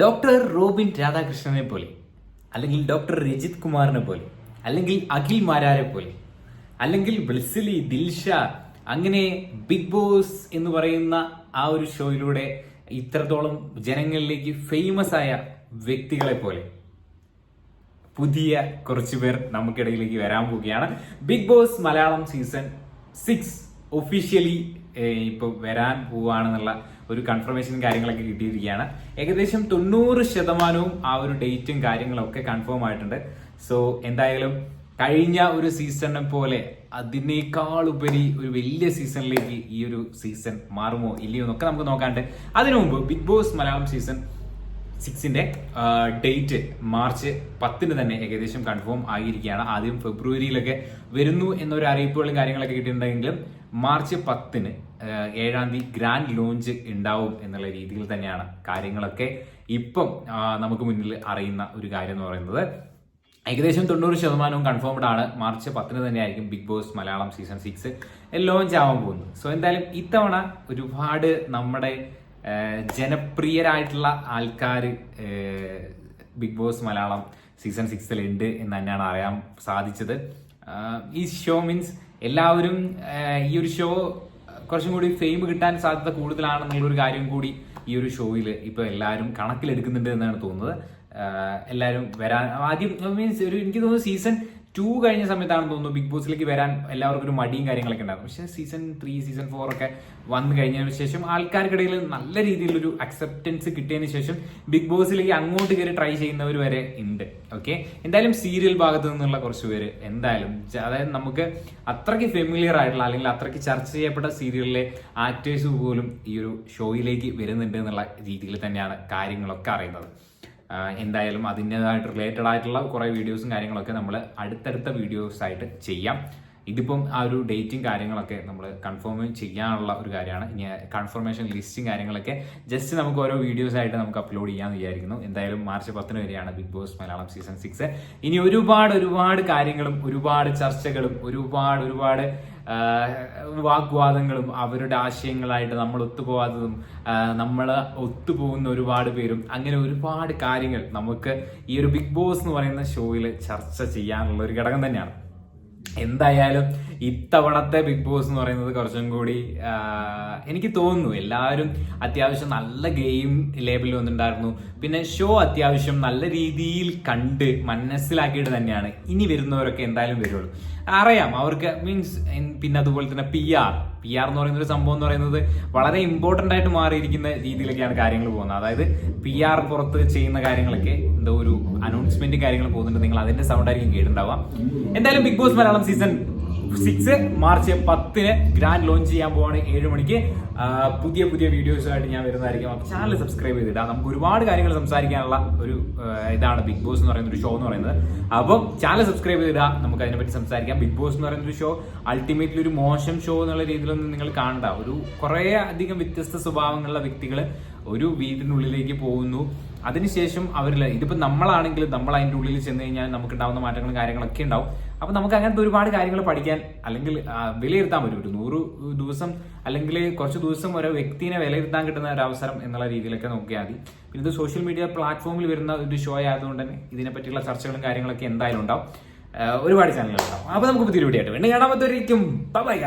Doctor Robin രാധാകൃഷ്ണനെ പോലെ അല്ലെങ്കിൽ doctor Rajith കുമാറിനെ പോലെ അല്ലെങ്കിൽ അഖിൽ മാരാരെ പോലെ അല്ലെങ്കിൽ ബ്ലിസിലി ദിൽഷ അങ്ങനെ ബിഗ് ബോസ് എന്ന് പറയുന്ന ആ ഒരു ഷോയിലൂടെ ഇത്രത്തോളം ജനങ്ങളിലേക്ക് ഫേമസ് ആയ വ്യക്തികളെ പോലെ പുതിയ കുറച്ചു പേർ നമുക്കിടയിലേക്ക് വരാൻ പോവുകയാണ്. Big boss Malayalam season six officially ഇപ്പൊ വരാൻ പോവുകയാണെന്നുള്ള ഒരു കൺഫർമേഷൻ കാര്യങ്ങളൊക്കെ കിട്ടിയിരിക്കുകയാണ്. ഏകദേശം തൊണ്ണൂറ് ശതമാനവും ആ ഒരു ഡേറ്റും കാര്യങ്ങളൊക്കെ കൺഫേം ആയിട്ടുണ്ട്. സോ എന്തായാലും കഴിഞ്ഞ ഒരു സീസണിനെ പോലെ അതിനേക്കാൾ ഉപരി ഒരു വലിയ സീസണിലേക്ക് ഈ ഒരു സീസൺ മാറുമോ ഇല്ലയോ എന്നൊക്കെ നമുക്ക് നോക്കാണ്ട് അതിനു മുമ്പ് ബിഗ് ബോസ് മലയാളം സീസൺ സിക്സിന്റെ ഡേറ്റ് മാർച്ച് പത്തിന് തന്നെ ഏകദേശം കൺഫേം ആയിരിക്കുകയാണ്. ആദ്യം ഫെബ്രുവരിയിലൊക്കെ വരുന്നു എന്നൊരു അറിയിപ്പുകളും കാര്യങ്ങളൊക്കെ കിട്ടിയിട്ടുണ്ടെങ്കിലും മാർച്ച് പത്തിന് ഏഴാം തീയതി ഗ്രാൻഡ് ലോഞ്ച് ഉണ്ടാവും എന്നുള്ള രീതിയിൽ തന്നെയാണ് കാര്യങ്ങളൊക്കെ ഇപ്പം നമുക്ക് മുന്നിൽ അറിയുന്ന ഒരു കാര്യം എന്ന് പറയുന്നത്. ഏകദേശം തൊണ്ണൂറ് ശതമാനവും കൺഫേംഡ് ആണ്. മാർച്ച് പത്തിന് തന്നെയായിരിക്കും big boss Malayalam season six launch ആവാൻ പോകുന്നത്. സോ എന്തായാലും ഇത്തവണ ഒരുപാട് നമ്മുടെ ജനപ്രിയരായിട്ടുള്ള ആൾക്കാർ ബിഗ് ബോസ് മലയാളം സീസൺ സിക്സിൽ ഉണ്ട് എന്ന് തന്നെയാണ് അറിയാൻ സാധിച്ചത്. ഈ ഷോ മീൻസ് എല്ലാവരും ഈ ഒരു ഷോ കുറച്ചും കൂടി ഫെയിം കിട്ടാൻ സാധ്യത കൂടുതലാണെന്നുള്ള ഒരു കാര്യം കൂടി ഈ ഒരു ഷോയിൽ ഇപ്പോൾ എല്ലാവരും കണക്കിലെടുക്കുന്നുണ്ട് എന്നാണ് തോന്നുന്നത്. എല്ലാവരും വരാൻ ആദ്യം മീൻസ് ഒരു എനിക്ക് തോന്നുന്നു സീസൺ ടു കഴിഞ്ഞ സമയത്താണെന്ന് തോന്നുന്നു ബിഗ് ബോസിലേക്ക് വരാൻ എല്ലാവർക്കും ഒരു മടിയും കാര്യങ്ങളൊക്കെ ഉണ്ടായിരുന്നു. പക്ഷേ സീസൺ ത്രീ സീസൺ ഫോർ ഒക്കെ വന്നു കഴിഞ്ഞതിന് ശേഷം ആൾക്കാർക്കിടയിൽ നല്ല രീതിയിലൊരു അക്സെപ്റ്റൻസ് കിട്ടിയതിന് ശേഷം ബിഗ് ബോസിലേക്ക് അങ്ങോട്ട് കയറി ട്രൈ ചെയ്യുന്നവർ വരെ ഉണ്ട്. ഓക്കെ എന്തായാലും സീരിയൽ ഭാഗത്തു നിന്നുള്ള കുറച്ച് പേര് എന്തായാലും അതായത് നമുക്ക് അത്രയ്ക്ക് ഫെമിലിയർ ആയിട്ടുള്ള അല്ലെങ്കിൽ അത്രയ്ക്ക് ചർച്ച ചെയ്യപ്പെട്ട സീരിയലിലെ ആക്ടേഴ്സ് പോലും ഈ ഒരു ഷോയിലേക്ക് വരുന്നുണ്ട് എന്നുള്ള രീതിയിൽ തന്നെയാണ് കാര്യങ്ങളൊക്കെ അറിയുന്നത്. എന്തായാലും അതിന്റെതായിട്ട് റിലേറ്റഡ് ആയിട്ടുള്ള കുറേ വീഡിയോസും കാര്യങ്ങളൊക്കെ നമ്മൾ അടുത്തടുത്ത വീഡിയോസായിട്ട് ചെയ്യാം. ഇതിപ്പം ആ ഒരു ഡേറ്റും കാര്യങ്ങളൊക്കെ നമ്മൾ കൺഫേം ചെയ്യാനുള്ള ഒരു കാര്യമാണ്. ഇനി കൺഫർമേഷൻ ലിസ്റ്റും കാര്യങ്ങളൊക്കെ ജസ്റ്റ് നമുക്ക് ഓരോ വീഡിയോസ് ആയിട്ട് നമുക്ക് അപ്ലോഡ് ചെയ്യാമെന്ന് വിചാരിക്കുന്നു. എന്തായാലും മാർച്ച് പത്തിന് വരെയാണ് big boss Malayalam season six ഇനി ഒരുപാട് ഒരുപാട് കാര്യങ്ങളും ഒരുപാട് ചർച്ചകളും ഒരുപാട് ഒരുപാട് വാഗ്വാദങ്ങളും അവരുടെ ആശയങ്ങളായിട്ട് നമ്മൾ ഒത്തുപോകാത്തതും നമ്മൾ ഒത്തുപോകുന്ന ഒരുപാട് പേരും അങ്ങനെ ഒരുപാട് കാര്യങ്ങൾ നമുക്ക് ഈ ഒരു ബിഗ് ബോസ് എന്ന് പറയുന്ന ഷോയിൽ ചർച്ച ചെയ്യാനുള്ള ഒരു ഘടകം തന്നെയാണ്. എന്തായാലും ഇത്തവണത്തെ ബിഗ് ബോസ് എന്ന് പറയുന്നത് കുറച്ചും കൂടി എനിക്ക് തോന്നുന്നു എല്ലാവരും അത്യാവശ്യം നല്ല ഗെയിം ലേബിൾ വന്നിട്ടുണ്ടായിരുന്നു. പിന്നെ ഷോ അത്യാവശ്യം നല്ല രീതിയിൽ കണ്ട് മനസ്സിലാക്കിയിട്ട് തന്നെയാണ് ഇനി വരുന്നവരൊക്കെ എന്തായാലും വരുള്ളൂ. അറിയാം. അവർക്ക് മീൻസ് പിന്നെ അതുപോലെ തന്നെ പി ആർ പി ആർ എന്ന് പറയുന്ന ഒരു സംഭവം എന്ന് പറയുന്നത് വളരെ ഇമ്പോർട്ടന്റ് ആയിട്ട് മാറിയിരിക്കുന്ന രീതിയിലൊക്കെയാണ് കാര്യങ്ങൾ പോകുന്നത്. അതായത് പി ആർ പുറത്ത് ചെയ്യുന്ന കാര്യങ്ങളൊക്കെ എന്തോ ഒരു അനൗൺസ്മെന്റ് കാര്യങ്ങൾ പോകുന്നുണ്ട്. നിങ്ങൾ അതിന്റെ സൗണ്ട് ആയിരിക്കും കേട്ടിട്ടുണ്ടാവാം എന്തായാലും big boss Malayalam season six March പത്തിന് ഗ്രാൻഡ് ലോഞ്ച് ചെയ്യാൻ പോവാണ് ഏഴ് മണിക്ക്. പുതിയ പുതിയ വീഡിയോസുമായിട്ട് ഞാൻ വരുന്നതായിരിക്കും. അപ്പോൾ ചാനൽ സബ്സ്ക്രൈബ് ചെയ്തിടാം നമുക്ക് ഒരുപാട് കാര്യങ്ങൾ സംസാരിക്കാനുള്ള ഒരു ഇതാണ് ബിഗ് ബോസ് എന്ന് പറയുന്ന ഒരു ഷോ എന്ന് പറയുന്നത്. അപ്പം ചാനൽ സബ്സ്ക്രൈബ് ചെയ്തിടാ നമുക്ക് അതിനെപ്പറ്റി സംസാരിക്കാം. ബിഗ് ബോസ് എന്ന് പറയുന്ന ഒരു ഷോ അൾട്ടിമേറ്റ്ലി ഒരു മോശം ഷോ എന്നുള്ള രീതിയിലൊന്നും നിങ്ങൾ കാണണ്ട. ഒരു കുറേ അധികം വ്യത്യസ്ത സ്വഭാവങ്ങളുള്ള വ്യക്തികൾ ഒരു വീടിനുള്ളിലേക്ക് പോകുന്നു. അതിനുശേഷം അവരിൽ ഇതിപ്പോ നമ്മളാണെങ്കിൽ നമ്മൾ അതിന്റെ ഉള്ളിൽ ചെന്ന് കഴിഞ്ഞാൽ നമുക്ക് ഉണ്ടാവുന്ന മാറ്റങ്ങളും കാര്യങ്ങളൊക്കെ ഉണ്ടാവും. അപ്പൊ നമുക്ക് അങ്ങനത്തെ ഒരുപാട് കാര്യങ്ങൾ പഠിക്കാൻ അല്ലെങ്കിൽ വിലയിരുത്താൻ പറ്റും. ഒരു നൂറ് ദിവസം അല്ലെങ്കിൽ കുറച്ച് ദിവസം ഓരോ വ്യക്തിനെ വിലയിരുത്താൻ കിട്ടുന്ന ഒരു അവസരം എന്നുള്ള രീതിയിലൊക്കെ നോക്കിയാൽ മതി. പിന്നെ ഇത് സോഷ്യൽ മീഡിയ പ്ലാറ്റ്ഫോമിൽ വരുന്ന ഒരു ഷോ ആയതുകൊണ്ട് തന്നെ ഇതിനെ പറ്റിയുള്ള ചർച്ചകളും കാര്യങ്ങളൊക്കെ എന്തായാലും ഉണ്ടാവും. ഒരുപാട് ചാനലുകൾ ഉണ്ടാവും. അപ്പൊ നമുക്ക് പുതിയൊരു വീഡിയോ ആയിട്ട് വേണ്ടി കാണാൻ പറ്റുമായിരിക്കും. ബൈ